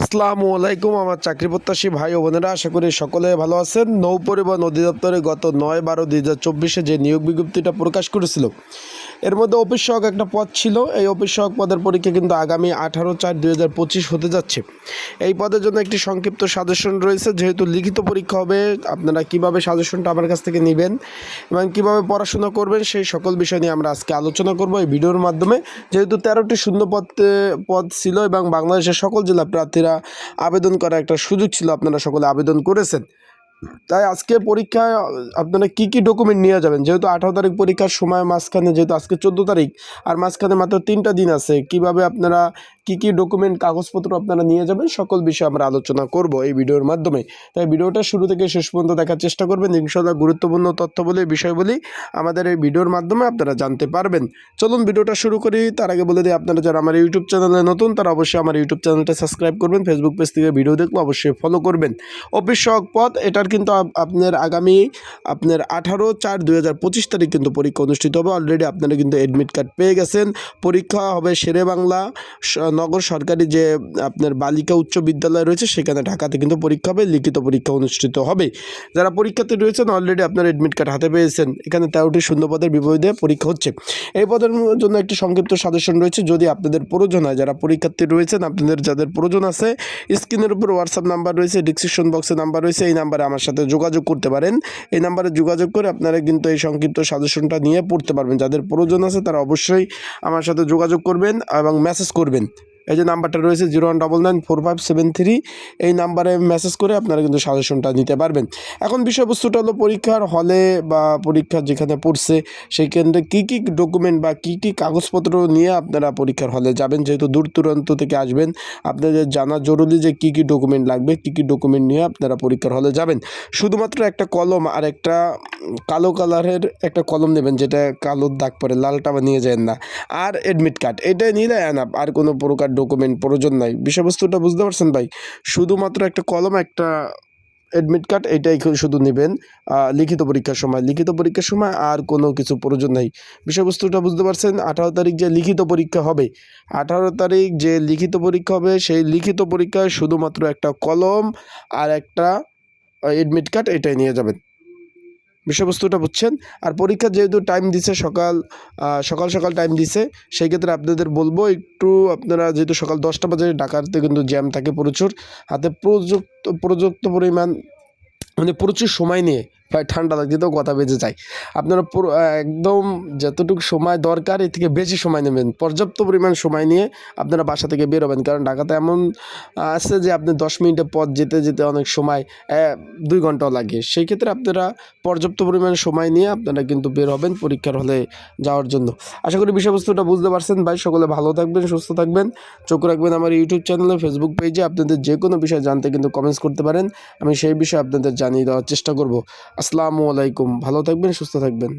আসসালামু আলাইকুম, আমার চাকরি প্রত্যাশী ভাই ও বোনেরা, আশা করি সকলে ভালো আছেন। নৌ পরিবহন অধিদপ্তরে গত নয় বারো দুই হাজার চব্বিশে যে নিয়োগ বিজ্ঞপ্তিটা প্রকাশ করেছিল এর মধ্যে অফিস সহক একটা পদ ছিল। এই অফিস সহক পদের পরীক্ষা কিন্তু আগামী আঠারো চার দুই হাজার পঁচিশ হতে যাচ্ছে। এই পদের জন্য একটি সংক্ষিপ্ত সাজেশন রয়েছে, যেহেতু লিখিত পরীক্ষা হবে, আপনারা কীভাবে সাজেশনটা আমার কাছ থেকে নেবেন এবং কীভাবে পড়াশোনা করবেন, সেই সকল বিষয় নিয়ে আমরা আজকে আলোচনা করব এই ভিডিওর মাধ্যমে। যেহেতু তেরোটি শূন্য পদ পদ ছিল এবং বাংলাদেশের সকল জেলা প্রার্থীরা আবেদন করার একটা সুযোগ ছিল, আপনারা সকলে আবেদন করেছেন। তাই আজকে পরীক্ষায়, আপনারা কি কি ডকুমেন্ট নিয়ে যাবেন? যেহেতু আঠারো তারিখ পরীক্ষার সময় মাঝখানে, যেহেতু আজকে চোদ্দ তারিখ, আর মাঝখানে মাত্র তিনটা দিন আছে, কীভাবে আপনারা কি কি ডকুমেন্ট কাগজপত্র আপনারা নিয়ে যাবেন, সকল বিষয়ে আমরা আলোচনা করব এই ভিডিওর মাধ্যমে। তাই ভিডিওটা শুরু থেকে শেষ পর্যন্ত দেখার চেষ্টা করবেন। ইনশাল্লাহ গুরুত্বপূর্ণ তথ্য বলে বিষয় বলি আমাদের এই ভিডিওর মাধ্যমে আপনারা জানতে পারবেন। চলুন ভিডিওটা শুরু করি। তার আগে বলে দিই, আপনারা যারা আমার ইউটিউব চ্যানেলে নতুন, তারা অবশ্যই আমার ইউটিউব চ্যানেলটা সাবস্ক্রাইব করবেন। ফেসবুক পেজ থেকে ভিডিও দেখলে অবশ্যই ফলো করবেন। অফিস সহক পদ এটার কিন্তু আপনার আগামী, আপনার আঠারো চার দুই তারিখ কিন্তু পরীক্ষা অনুষ্ঠিত হবে। অলরেডি আপনারা কিন্তু অ্যাডমিট কার্ড পেয়ে গেছেন। পরীক্ষা হবে শেরে বাংলা নগর সরকারি যে, আপনার বালিকা উচ্চ বিদ্যালয় রয়েছে, সেখানে ঢাকাতে কিন্তু পরীক্ষা হবে, লিখিত পরীক্ষা অনুষ্ঠিত হবে। যারা পরীক্ষাতে রয়েছেন অলরেডি আপনার অ্যাডমিট কার্ড হাতে পেয়েছেন। এখানে তেরোটি শূন্য পদের বিপরীতে পরীক্ষা হচ্ছে। এই পদের জন্য একটি সংক্ষিপ্ত সাজেশন রয়েছে। যদি আপনাদের প্রয়োজন হয়, যারা পরীক্ষার্থী রয়েছেন, আপনাদের যাদের প্রয়োজন আছে, স্ক্রিনের উপর হোয়াটসঅ্যাপ নাম্বার রয়েছে ডিসক্রিপশন বক্সে নাম্বার রয়েছে, এই নাম্বারে আমার সাথে যোগাযোগ করতে পারেন। এই নাম্বারে যোগাযোগ করে আপনারা কিন্তু এই সংক্ষিপ্ত সাজেশনটা নিয়ে পড়তে পারবেন। যাদের প্রয়োজন আছে, তারা অবশ্যই আমার সাথে যোগাযোগ করবেন এবং মেসেজ করবেন। এই যে নাম্বারটা রয়েছে zero one double nine four five seven three, এই নাম্বারে মেসেজ করে আপনারা কিন্তু সাজেশনটা নিতে পারবেন। এখন বিষয়বস্তুটা হলো পরীক্ষার হলে বা পরীক্ষা যেখানে পড়ছে সেই কেন্দ্রে কী কী ডকুমেন্ট বা কী কী কাগজপত্র নিয়ে আপনারা পরীক্ষার হলে যাবেন? যেহেতু দূর দূরান্ত থেকে আসবেন, আপনাদের জানা জরুরি যে কী কী ডকুমেন্ট লাগবে, কী কী ডকুমেন্ট নিয়ে আপনারা পরীক্ষার হলে যাবেন। শুধুমাত্র একটা কলম আর একটা কালো কালারের একটা কলম নেবেন, যেটা কালো দাগ পরে লালটা নিয়ে যায় না। আর অ্যাডমিট কার্ড এটাই নিলে আনাপ আর কোনো প্রকার ডকুমেন্ট প্রয়োজন নাই। বিষয়বস্তুটা বুঝতে পারছেন ভাই? শুধুমাত্র একটা কলম, একটা অ্যাডমিট কার্ড এটাই শুধু নেবেন। লিখিত পরীক্ষার সময়। লিখিত পরীক্ষার সময় আর কোনো কিছু প্রয়োজন নাই। বিষয়বস্তুটা বুঝতে পারছেন? আঠারো তারিখ যে লিখিত পরীক্ষা হবে, আঠারো তারিখ যে লিখিত পরীক্ষা হবে, সেই লিখিত পরীক্ষায় শুধুমাত্র একটা কলম আর একটা অ্যাডমিট কার্ড এটাই নিয়ে যাবেন। বিষয়বস্তুটা বুঝছেন? আর পরীক্ষা যেহেতু টাইম দিছে সকাল সকাল সকাল টাইম দিছে, সেই ক্ষেত্রে আপনাদের বলব একটু আপনারা যেহেতু সকাল দশটা বাজে ডাকাতে কিন্তু জ্যাম থাকে প্রচুর। হাতে প্রযুক্ত প্রযুক্ত পরিমাণ মানে প্রচুর সময় নিয়ে প্রায় ঠান্ডা লাগছে তো কথা বেঁচে যায়। আপনারা পুরো একদম যতটুকু সময় দরকার, এর থেকে বেশি সময় নেবেন। পর্যাপ্ত পরিমাণ সময় নিয়ে আপনারা বাসা থেকে বেরোবেন কারণ ঢাকাতে এমন আছে যে আপনি দশ মিনিটের পথ যেতে যেতে অনেক সময় দুই ঘন্টাও লাগে। সেই ক্ষেত্রে আপনারা পর্যাপ্ত পরিমাণ সময় নিয়ে আপনারা কিন্তু বের হবেন পরীক্ষার হলে যাওয়ার জন্য। আশা করি বিষয়বস্তুটা বুঝতে পারছেন। ভাই, সকলে ভালো থাকবেন, সুস্থ থাকবেন। চোখ রাখবেন আমার ইউটিউব চ্যানেলে ফেসবুক পেজে আপনাদের যে কোনো বিষয় জানতে কিন্তু কমেন্টস করতে পারেন। আমি সেই বিষয়ে আপনাদের জানিয়ে দেওয়ার চেষ্টা করব। আসসালামু আলাইকুম। ভালো থাকবেন সুস্থ থাকবেন।